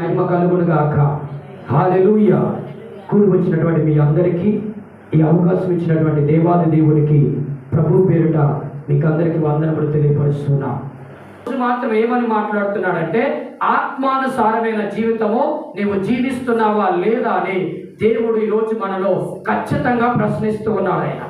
మహిమ కలుగును గాక. హాలెలూయ కూడి వచ్చినటువంటి మీ అందరికీ ఈ అవకాశం ఇచ్చినటువంటి దేవాది దేవునికి ప్రభు పేరిట మీకు అందరికీ వందనములు తెలియపరుస్తున్నా. మాత్రం ఏమని మాట్లాడుతున్నాడంటే ఆత్మానుసారమైన జీవితము నీవు జీవిస్తున్నావా లేదా అని దేవుడు ఈరోజు మనలో ఖచ్చితంగా ప్రశ్నిస్తూ ఉన్నాడు ఆయన.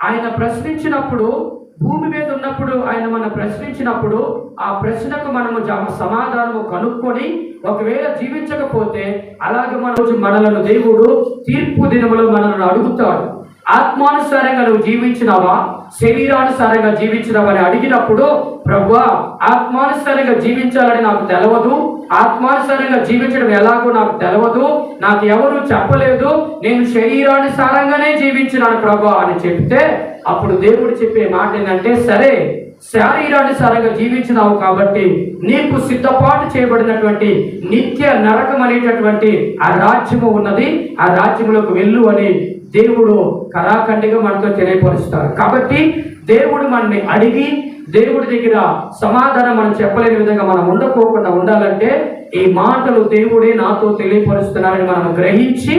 ఆయన ప్రశ్నించినప్పుడు భూమి మీద ఉన్నప్పుడు ఆయన మనం ప్రశ్నించినప్పుడు ఆ ప్రశ్నకు మనము సమాధానము కనుక్కొని ఒకవేళ జీవించకపోతే అలాగే మన రోజు మనలను దేవుడు తీర్పు దినములో మనల్ని అడుగుతాడు. ఆత్మానుసారంగా నువ్వు జీవించినావా? శరీరానుసారంగా జీవించినావా అని అడిగినప్పుడు ప్రభు ఆత్మానుసారంగా జీవించాలని నాకు తెలవదు. ఆత్మానుసారంగా జీవించడం ఎలాగో నాకు తెలవదు నాకు ఎవరు చెప్పలేదు నేను శరీరానుసారంగానే జీవించినాను ప్రభా అని చెప్తే అప్పుడు దేవుడు చెప్పే మాట ఏంటంటే సరే శారీరానుసారంగా జీవించినావు కాబట్టి నీకు సిద్ధపాటు చేయబడినటువంటి నిత్య నరకం అనేటటువంటి ఆ రాజ్యము ఉన్నది ఆ రాజ్యములోకి వెళ్ళు అని దేవుడు కళాఖండిగా మనతో తెలియపరుస్తారు. కాబట్టి దేవుడు మనల్ని అడిగి దేవుడి దగ్గర సమాధానం మనం చెప్పలేని విధంగా మనం ఉండకోకుండా ఉండాలంటే ఈ మాటలు దేవుడే నాతో తెలియపరుస్తున్నారని మనం గ్రహించి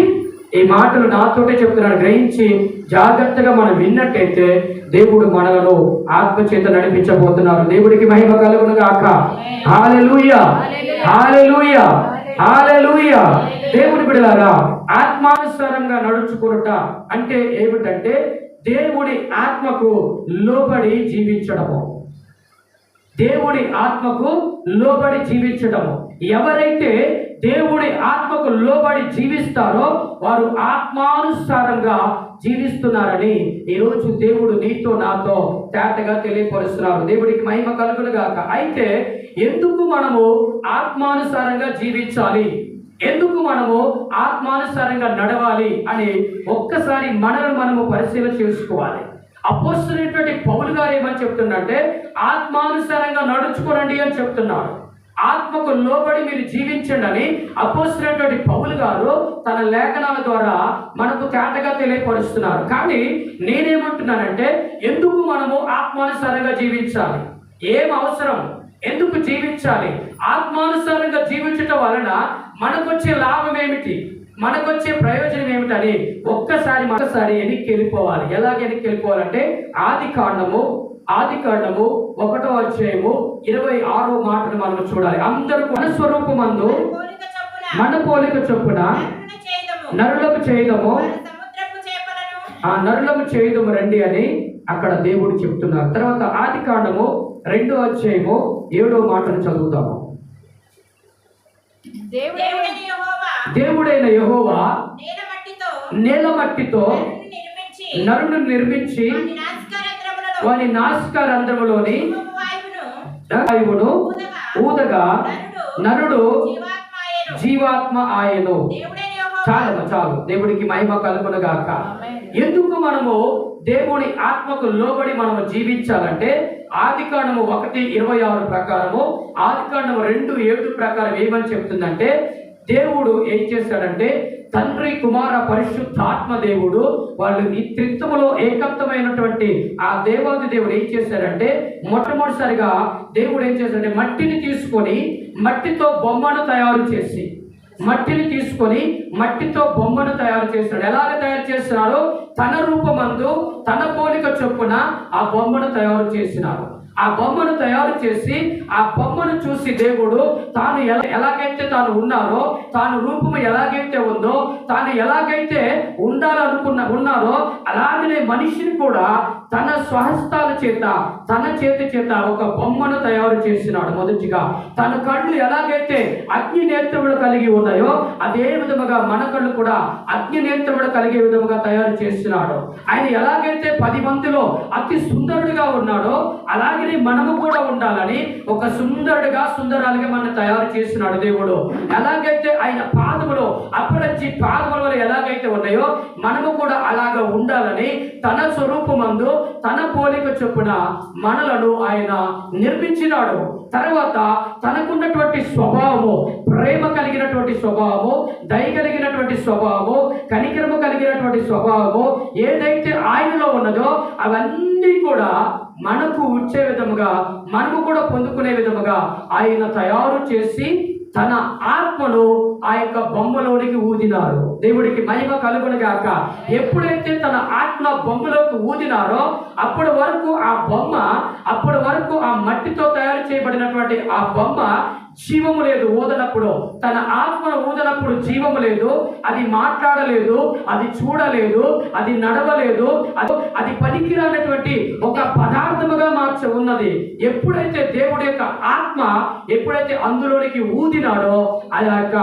ఈ మాటలు నాతోటే చెప్తున్నాను గ్రహించి జాగ్రత్తగా మనం విన్నట్టయితే దేవుడు మనలను ఆత్మచేత నడిపించబోతున్నారు. దేవుడికి మహిమ కలుగును గాక హాలెలూయ హాలెలూయ హాలెలూయ దేవుడి బిడలారా ఆత్మానుసారంగా నడుచుకునుట అంటే ఏమిటంటే దేవుడి ఆత్మకు లోబడి జీవించడము. దేవుడి ఆత్మకు లోబడి జీవించడము ఎవరైతే దేవుడి ఆత్మకు లోబడి జీవిస్తారో వారు ఆత్మానుసారంగా జీవిస్తున్నారని ఈరోజు దేవుడు నీతో నాతో తేటగా తెలియపరుస్తున్నారు. దేవుడికి మహిమ కలుగునుగాక అయితే ఎందుకు మనము ఆత్మానుసారంగా జీవించాలి? ఎందుకు మనము ఆత్మానుసారంగా నడవాలి అని ఒక్కసారి మనల్ని మనము పరిశీలన చేసుకోవాలి. అపోస్తున్నటువంటి పౌలు గారు ఏమని చెప్తుందంటే ఆత్మానుసారంగా నడుచుకోనండి అని చెప్తున్నాడు. ఆత్మకు లోబడి మీరు జీవించండి అని అపోస్తున్నటువంటి పౌలు గారు తన లేఖనాల ద్వారా మనకు తేటగా తెలియపరుస్తున్నారు. కానీ నేనేమంటున్నానంటే ఎందుకు మనము ఆత్మానుసారంగా జీవించాలి? ఏం అవసరం? ఎందుకు జీవించాలి? ఆత్మానుసారంగా జీవించటం వలన మనకొచ్చే లాభం ఏమిటి? మనకొచ్చే ప్రయోజనం ఏమిటని ఒక్కసారి ఒకసారి వెనక్కి వెళ్ళిపోవాలి ఎలాగ వెనక్కి వెళ్ళిపోవాలంటే ఆది కాండము ఆది కాండము ఒకటో అధ్యాయము ఇరవై ఆరో మాటను మనం చూడాలి. అందరూ మన స్వరూపమందు మన పోలిక చొప్పున. నరులకు చేయదము. ఆ నరులకు చేయదము రండి అని అక్కడ దేవుడు చెప్తున్నారు. తర్వాత ఆది కాండము రెండో అధ్యాయము ఏడో మాటను చదువుతాము యెహోవా దేవుడైన యెహోవా నేల మట్టితో నరుని నిర్మించి వాని వాని నాసికారంధ్రములోని జీవపు వాయువును ఊదగా నరుడు జీవాత్మ ఆయను. చాలు చాలు. దేవుడికి మహిమ కలుగునుగాక. ఎందుకు మనము దేవుని ఆత్మకు లోబడి మనము జీవించాలంటే ఆది కాండము ఒకటి ఇరవై ఆరు ప్రకారము ఆది కాండము రెండు ఏడు ప్రకారం ఏమని చెప్తుందంటే దేవుడు ఏం చేశాడంటే తండ్రి కుమార పరిశుద్ధాత్మ దేవుడు వాళ్ళు ఈ త్రిత్వములో ఏకత్వమైనటువంటి ఆ దేవాది దేవుడు ఏం చేశాడంటే మొట్టమొదటిసారిగా దేవుడు ఏం చేశాడంటే మట్టిని తీసుకొని మట్టితో బొమ్మను తయారు చేసి మట్టిని తీసుకొని మట్టితో బొమ్మను తయారు చేస్తాడు ఎలాగ తయారు చేస్తున్నాడో తన రూపమందు తన పోలిక చొప్పున ఆ బొమ్మను తయారు చేసినాడు. ఆ బొమ్మను తయారు చేసి ఆ బొమ్మను చూసి దేవుడు తాను ఎలా ఎలాగైతే తాను ఉన్నారో తాను రూపము ఎలాగైతే ఉందో తాను ఎలాగైతే ఉండాలనుకున్న ఉన్నారో అలాగనే మనిషిని కూడా తన స్వహస్తాల చేత తన చేతి చేత ఒక బొమ్మను తయారు చేసినాడు మొదటిగా. తన కళ్ళు ఎలాగైతే అగ్ని నేత్రములు కలిగి ఉన్నాయో అదే విధముగా మన కళ్ళు కూడా అగ్ని నేత్రములు కలిగే విధముగా తయారు చేస్తున్నాడు ఆయన ఎలాగైతే పది మందిలో అతి సుందరుడిగా ఉన్నాడో అలాగే మనము కూడా ఉండాలని ఒక సుందరుడిగా సుందరాలుగా మనం తయారు చేస్తున్నాడు దేవుడు. ఎలాగైతే ఆయన పాదములు అప్పటించి పాదముల వల్ల ఎలాగైతే ఉన్నాయో మనము కూడా అలాగ ఉండాలని తన స్వరూపమందు తన పోలిక చొప్పున మనలను ఆయన నిర్మించినాడు. తర్వాత తనకున్నటువంటి స్వభావము ప్రేమ కలిగినటువంటి స్వభావము దయ కలిగినటువంటి స్వభావము కనికరము కలిగినటువంటి స్వభావము ఏదైతే ఆయనలో ఉన్నదో అవన్నీ కూడా మనకు వచ్చే విధముగా మనము కూడా పొందుకునే విధముగా ఆయన తయారు చేసి తన ఆత్మను ఆ యొక్క బొమ్మలోనికి ఊదినారు. దేవుడికి మహిమ కలుగును గాక. ఎప్పుడైతే తన ఆత్మ బొమ్మలోకి ఊదినారో అప్పటి వరకు ఆ బొమ్మ అప్పటి వరకు ఆ మట్టితో తయారు చేయబడినటువంటి ఆ బొమ్మ జీవము లేదు ఊదనప్పుడు. తన ఆత్మను ఊదనప్పుడు జీవము లేదు. అది మాట్లాడలేదు అది చూడలేదు అది నడవలేదు అది అది పనికిరానటువంటి ఒక పదార్థముగా మార్చ ఉన్నది. ఎప్పుడైతే దేవుడి యొక్క ఆత్మ ఎప్పుడైతే అందులోనికి ఊదినాడో ఆ యొక్క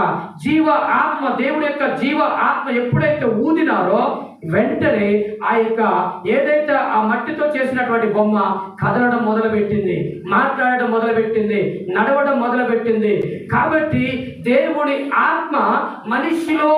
జీవ ఆత్మ దేవుడి యొక్క జీవ ఆత్మ ఎప్పుడైతే ఊదినారో వెంటనే ఆ యొక్క ఏదైతే ఆ మట్టితో చేసినటువంటి బొమ్మ కదలడం మొదలుపెట్టింది మాట్లాడడం మొదలుపెట్టింది నడవడం మొదలుపెట్టింది. కాబట్టి దేవుని ఆత్మ మనిషిలో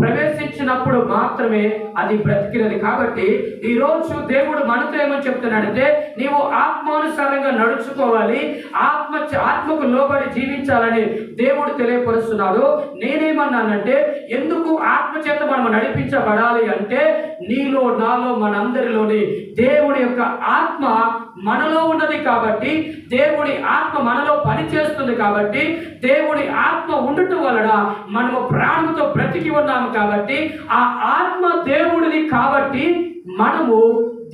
ప్రవేశించినప్పుడు మాత్రమే అది బ్రతికినది. కాబట్టి ఈ రోజు దేవుడు మనతో ఏమని చెప్తున్నాడంటే నీవు ఆత్మానుసారంగా నడుచుకోవాలి. ఆత్మ ఆత్మకు లోబడి జీవించాలని దేవుడు తెలియపరుస్తున్నాడు. నేనేమన్నానంటే ఎందుకు ఆత్మ చేత మనం నడిపించబడాలి అంటే నీలో నాలో మనందరిలోని దేవుడి యొక్క ఆత్మ మనలో ఉన్నది కాబట్టి దేవుడి ఆత్మ మనలో పనిచేస్తుంది కాబట్టి దేవుడి ఆత్మ ఉండటం వలన మనము ప్రాణంతో బ్రతికి ఉన్నాము కాబట్టి ఆ ఆత్మ దేవుడిది కాబట్టి మనము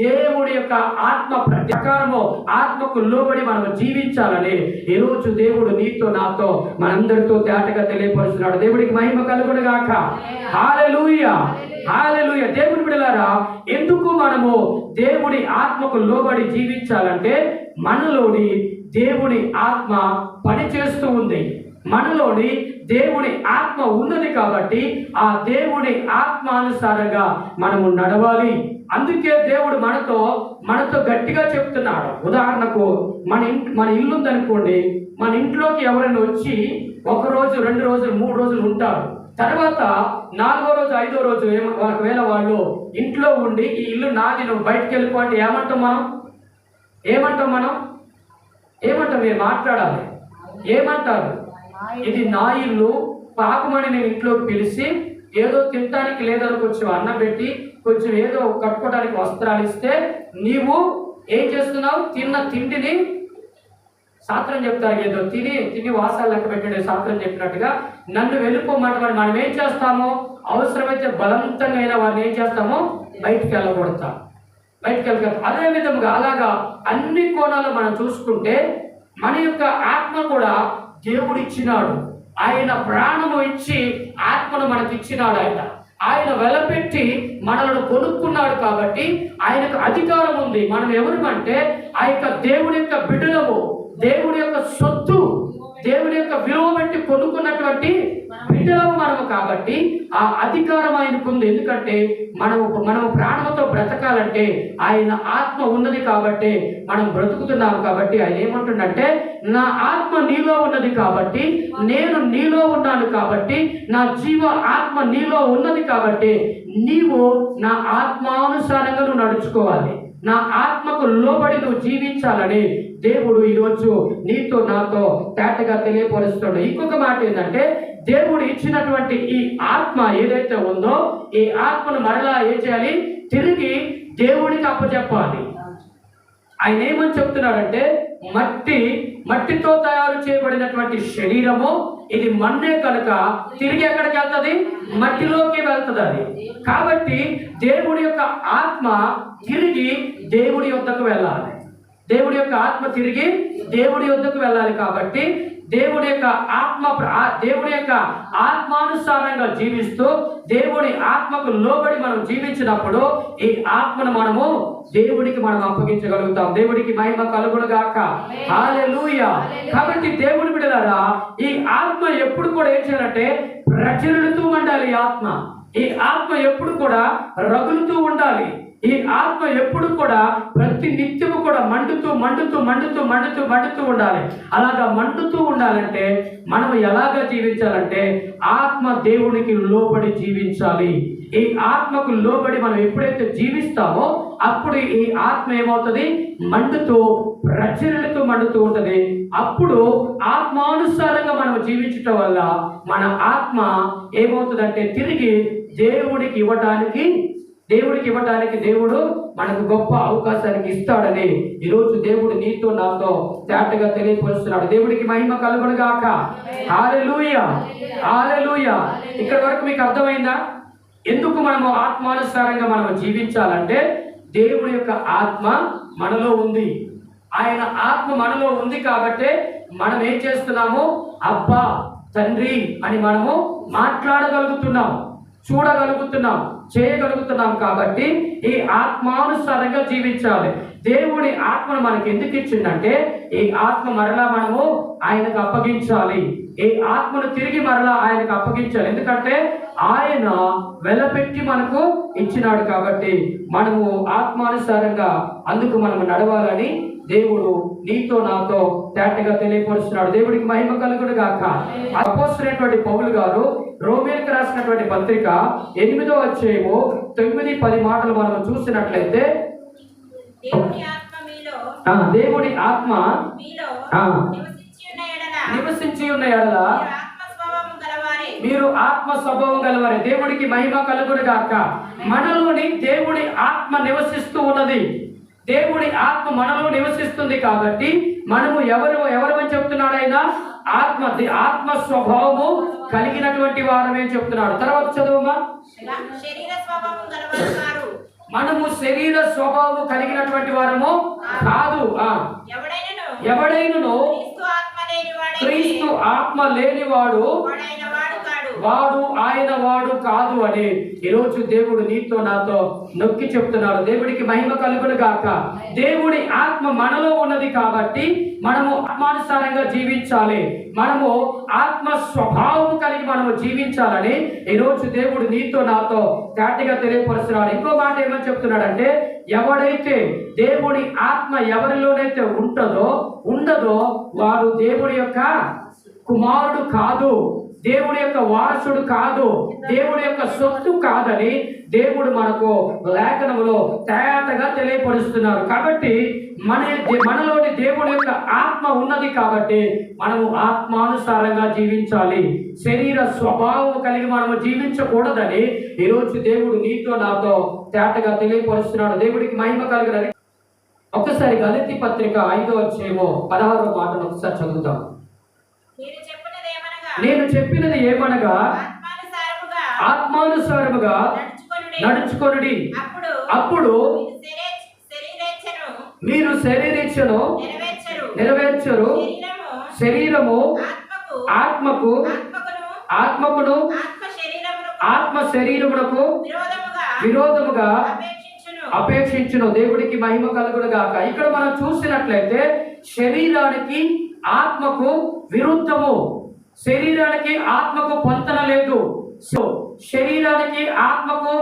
దేవుడి యొక్క ఆత్మ ప్రకారము ఆత్మకు లోబడి మనం జీవించాలని ఈరోజు దేవుడు నీతో నాతో మనందరితో తేటగా తెలియపరుస్తున్నాడు. దేవుడికి మహిమ కలుగుడుగాక హాలెలూయ హాలెలూయ. దేవుని బిడలారా ఎందుకు మనము దేవుడి ఆత్మకు లోబడి జీవించాలంటే మనలోని దేవుడి ఆత్మ పనిచేస్తూ ఉంది. మనలోని దేవుడి ఆత్మ ఉన్నది కాబట్టి ఆ దేవుడి ఆత్మానుసారంగా మనము నడవాలి. అందుకే దేవుడు మనతో మనతో గట్టిగా చెప్తున్నాడు. ఉదాహరణకు మన ఇంట్ మన ఇల్లు ఉందనుకోండి మన ఇంట్లోకి ఎవరైనా వచ్చి ఒక రోజు రెండు రోజులు మూడు రోజులు ఉంటారు. తర్వాత నాలుగో రోజు ఐదో రోజు ఒకవేళ వాళ్ళు ఇంట్లో ఉండి ఈ ఇల్లు నాది నువ్వు బయటకు వెళ్ళిపో అంటే ఏమంటాం మనం? ఏమంటాం మనం? ఏమంటాం మీరు మాట్లాడాలి? ఏమంటారు? ఇది నా ఇల్లు పాపమని నేను ఇంట్లోకి పిలిచి ఏదో తినడానికి లేదని కొంచెం అన్నం పెట్టి కొంచెం ఏదో కట్టుకోవడానికి వస్త్రాలు ఇస్తే నీవు ఏం చేస్తున్నావు? తిన్న తిండిని శాస్త్రం చెప్తారు ఏదో తిని తిని వాసాలు లెక్క పెట్టండి శాస్త్రం చెప్పినట్టుగా నన్ను వెళ్ళిపోమంటే మనం ఏం చేస్తామో? అవసరమైతే బలవంతంగా అయినా వారిని ఏం చేస్తామో? బయటికి వెళ్ళగొడతాం బయటికి వెళ్ళగలం అదేవిధంగా అలాగా అన్ని కోణాలు మనం చూసుకుంటే మన యొక్క ఆత్మ కూడా దేవుడు ఇచ్చినాడు ఆయన ప్రాణము ఇచ్చి ఆత్మను మనకి ఇచ్చినాడు ఆయన. ఆయన వెలపెట్టి మనలను కొనుక్కున్నాడు కాబట్టి ఆయనకు అధికారం ఉంది. మనం ఎవరు అంటే ఆ యొక్క దేవుడి యొక్క బిడ్డలము. దేవుడి యొక్క సొత్తు దేవుడి యొక్క విలువ పెట్టి కొనుక్కున్నటువంటి బిడ్డలము మనము కాబట్టి ఆ అధికారం ఆయనకు ఉంది ఎందుకంటే మనము మనము ప్రాణంతో బ్రతకాలంటే ఆయన ఆత్మ ఉన్నది కాబట్టి మనం బ్రతుకుతున్నాం కాబట్టి ఆయన ఏమంటుండంటే నా ఆత్మ నీలో ఉన్నది కాబట్టి నేను నీలో ఉన్నాను కాబట్టి నా జీవ ఆత్మ నీలో ఉన్నది కాబట్టి నీవు నా ఆత్మానుసారంగా నువ్వు నడుచుకోవాలి. నా ఆత్మకు లోబడి నువ్వు జీవించాలని దేవుడు ఈరోజు నీతో నాతో తేటగా తెలియపరుస్తున్నాడు. ఇంకొక మాట ఏంటంటే దేవుడు ఇచ్చినటువంటి ఈ ఆత్మ ఏదైతే ఉందో ఈ ఆత్మను మరలా ఏం చేయాలి? తిరిగి దేవుడికి అప్పచెప్పాలి. ఆయన ఏమని చెప్తున్నాడంటే మట్టి మట్టితో తయారు చేయబడినటువంటి శరీరము ఇది మన్నే కనుక తిరిగి ఎక్కడికి వెళ్తుంది? మట్టిలోకి వెళ్తుంది అది. కాబట్టి దేవుడి యొక్క ఆత్మ తిరిగి దేవుడి యొద్దకు వెళ్ళాలి. దేవుడి యొక్క ఆత్మ తిరిగి దేవుడి యొద్దకు వెళ్ళాలి కాబట్టి దేవుడి యొక్క ఆత్మ దేవుడి యొక్క ఆత్మానుసారంగా జీవిస్తూ దేవుడి ఆత్మకు లోబడి మనం జీవించినప్పుడు ఈ ఆత్మను మనము దేవుడికి మనం అప్పగించగలుగుతాం. దేవుడికి మహిమ కలుగునుగాక హల్లెలూయా కాబట్టి దేవుడి బిడ్డలారా ఈ ఆత్మ ఎప్పుడు కూడా ఏం చేయాలంటే ప్రచురుతూ ఉండాలి ఈ ఆత్మ. ఈ ఆత్మ ఎప్పుడు కూడా రగులుతూ ఉండాలి. ఈ ఆత్మ ఎప్పుడు కూడా ప్రతి నిత్యము కూడా మండుతూ మండుతూ మండుతూ మండుతూ మండుతూ ఉండాలి. అలాగా మండుతూ ఉండాలంటే మనం ఎలాగా జీవించాలంటే ఆత్మ దేవునికి లోబడి జీవించాలి. ఈ ఆత్మకు లోబడి మనం ఎప్పుడైతే జీవిస్తామో అప్పుడు ఈ ఆత్మ ఏమవుతుంది? మండుతూ ప్రచురణతో మండుతూ ఉంటుంది. అప్పుడు ఆత్మానుసారంగా మనం జీవించటం వల్ల మన ఆత్మ ఏమవుతుందంటే తిరిగి దేవుడికి ఇవ్వడానికి దేవుడికి ఇవ్వడానికి దేవుడు మనకు గొప్ప అవకాశానికి ఇస్తాడని ఈరోజు దేవుడు నీతో నాతో తేటగా తెలియపరుస్తున్నాడు. దేవుడికి మహిమ కలుగును గాక. హాలెలూయ హాలెలూయ ఇక్కడ వరకు మీకు అర్థమైందా? ఎందుకు మనము ఆత్మానుసారంగా మనం జీవించాలంటే దేవుడి యొక్క ఆత్మ మనలో ఉంది. ఆయన ఆత్మ మనలో ఉంది కాబట్టి మనం ఏం చేస్తున్నాము? అబ్బా తండ్రి అని మనము మాట్లాడగలుగుతున్నాం చూడగలుగుతున్నాం చేయగలుగుతున్నాం కాబట్టి ఈ ఆత్మానుసారంగా జీవించాలి. దేవుడి ఆత్మను మనకి ఎందుకు ఇచ్చిందంటే ఈ ఆత్మ మరలా మనము ఆయనకు అప్పగించాలి. ఈ ఆత్మను తిరిగి మరలా ఆయనకు అప్పగించాలి. ఎందుకంటే ఆయన వెలపెట్టి మనకు ఇచ్చినాడు కాబట్టి మనము ఆత్మానుసారంగా అందుకు మనము నడవాలని దేవుడు నీతో నాతో తేటగా తెలియపరుస్తున్నాడు. దేవుడికి మహిమ కలుగుడు గాక. అపోస్తున్నటువంటి పౌలు గారు రోమేలకు రాసినటువంటి పత్రిక ఎనిమిదో అధ్యాయము తొమ్మిది పది మాటలు మనం చూసినట్లయితే దేవుడి ఆత్మ. నివసించి ఉన్న ఎడల మీరు ఆత్మ స్వభావం గలవారే. దేవుడికి మహిమ కలుగుడు గాక. మనలోని దేవుడి ఆత్మ నివసిస్తూ ఉన్నది. దేవుడి ఆత్మ మనలో నివసిస్తుంది కాబట్టి మనము ఎవరు ఎవరమని చెప్తున్నాడు ఆయన? ఆత్మ ఆత్మ స్వభావము కలిగినటువంటి వారమే చెప్తున్నాడు. తర్వాత చదువుమా? మనము శరీర స్వభావము కలిగినటువంటి వారము కాదు. ఆ. ఎవడైనను? క్రీస్తు ఆత్మ లేనివాడు వాడు ఆయన వాడు కాదు అని ఈరోజు దేవుడు నీతో నాతో నొక్కి చెప్తున్నాడు. దేవుడికి మహిమ కలుగును గాక. దేవుడి ఆత్మ మనలో ఉన్నది కాబట్టి మనము ఆత్మానుసారంగా జీవించాలి. మనము ఆత్మ స్వభావం కలిగి మనము జీవించాలని ఈరోజు దేవుడు నీతో నాతో తేటగా తెలియపరుస్తున్నాడు. ఇంకో మాట ఏమని చెప్తున్నాడంటే ఎవడైతే దేవుడి ఆత్మ ఎవరిలోనైతే ఉంటుందో ఉండదో వారు దేవుడి యొక్క కుమారుడు కాదు. దేవుడి యొక్క వారసుడు కాదు. దేవుడి యొక్క సొత్తు కాదని దేవుడు మనకు లేఖనములో తేటగా తెలియపరుస్తున్నారు. కాబట్టి మన మనలోని దేవుడి యొక్క ఆత్మ ఉన్నది కాబట్టి మనము ఆత్మానుసారంగా జీవించాలి. శరీర స్వభావం కలిగి మనము జీవించకూడదని ఈరోజు దేవుడు నీతో నాతో తేటగా తెలియపరుస్తున్నాడు. దేవుడికి మహిమ కలుగునని ఒక్కసారి గలతి పత్రిక ఐదో వచ్చేమో పదహారో మాటను ఒకసారి చదువుతాం నేను చెప్పినది ఏమనగా ఆత్మానుసారముగా నడుచుకొనుడి. నడుచుకొనుడి. అప్పుడు మీరు శరీ- శరీరేచ్ఛను నెరవేర్చరు. శరీరము ఆత్మకు ఆత్మకు ఆత్మకును ఆత్మ శరీరమును ఆత్మ శరీరమునకు విరోధముగా అపేక్షించును. దేవుడికి మహిమ కలుగును గాక ఇక్కడ మనం చూసినట్లయితే శరీరానికి ఆత్మకు విరుద్ధము. శరీరానికి ఆత్మకు పొంతన లేదు. సో శరీరానికి ఆత్మకు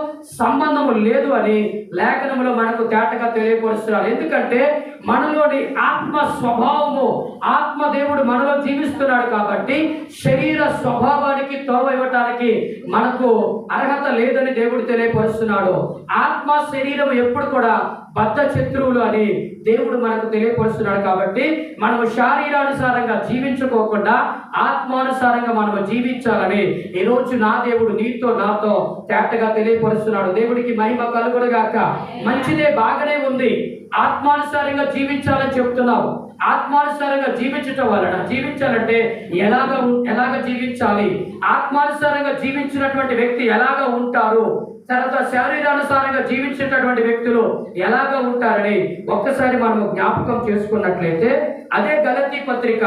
సంబంధము లేదు అని లేఖనములో మనకు తేటగా తెలియపరుస్తున్నారు. ఎందుకంటే మనలోని ఆత్మ స్వభావము ఆత్మదేవుడు మనలో జీవిస్తున్నాడు కాబట్టి శరీర స్వభావానికి తోవ ఇవ్వటానికి మనకు అర్హత లేదని దేవుడు తెలియపరుస్తున్నాడు. ఆత్మ శరీరం ఎప్పుడు కూడా బద్ధ శత్రువులు అని దేవుడు మనకు తెలియపరుస్తున్నాడు కాబట్టి మనము శారీరానుసారంగా జీవించుకోకుండా ఆత్మానుసారంగా మనము జీవించాలని ఈరోజు నా దేవుడు నీతో నాతో తేటగా తెలియపరుస్తున్నాడు. దేవుడికి మహిమ కలుగుడుగాక మంచిదే బాగానే ఉంది. ఆత్మానుసారంగా జీవించాలని చెప్తున్నావు. ఆత్మానుసారంగా జీవించటం వలన జీవించాలంటే ఎలాగ ఎలాగ జీవించాలి? ఆత్మానుసారంగా జీవించినటువంటి వ్యక్తి ఎలాగ ఉంటారు? తర్వాత శరీరానుసారంగా జీవించేటటువంటి వ్యక్తులు ఎలాగ ఉంటారని ఒక్కసారి మనం జ్ఞాపకం చేసుకున్నట్లయితే అదే గలతి పత్రిక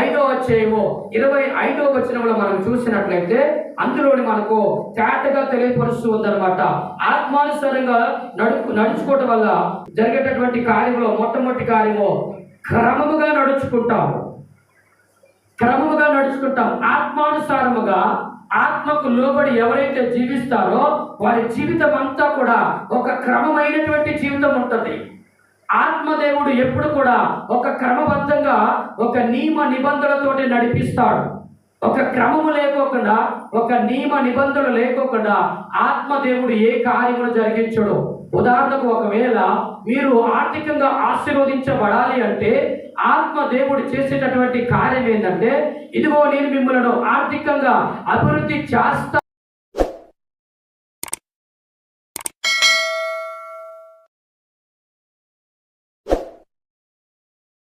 ఐదో అధ్యాయము ఇరవై ఐదో వచనంలో మనం చూసినట్లయితే అందులోని మనకు తేటగా తెలియపరుస్తూ ఉందన్నమాట. ఆత్మానుసారంగా నడుపు నడుచుకోవటం వల్ల జరిగేటటువంటి కార్యంలో మొట్టమొదటి కార్యము క్రమముగా నడుచుకుంటాము. క్రమముగా నడుచుకుంటాం. ఆత్మానుసారముగా ఆత్మకు లోబడి ఎవరైతే జీవిస్తారో వారి జీవితం అంతా కూడా ఒక క్రమమైనటువంటి జీవితం ఉంటుంది. ఆత్మదేవుడు ఎప్పుడు కూడా ఒక క్రమబద్ధంగా ఒక నియమ నిబంధనలతోటి నడిపిస్తాడు. ఒక క్రమము లేకోకుండా ఒక నియమ నిబంధనలు లేకోకుండా ఆత్మదేవుడు ఏ కార్యములు జరిగించడు. ఉదాహరణకు ఒకవేళ మీరు ఆర్థికంగా ఆశీర్వదించబడాలి అంటే ఆత్మ దేవుడు చేసేటటువంటి కార్యం ఏంటంటే ఇదిగో నేను మిమ్మల్ని ఆర్థికంగా అభివృద్ధి చేస్తా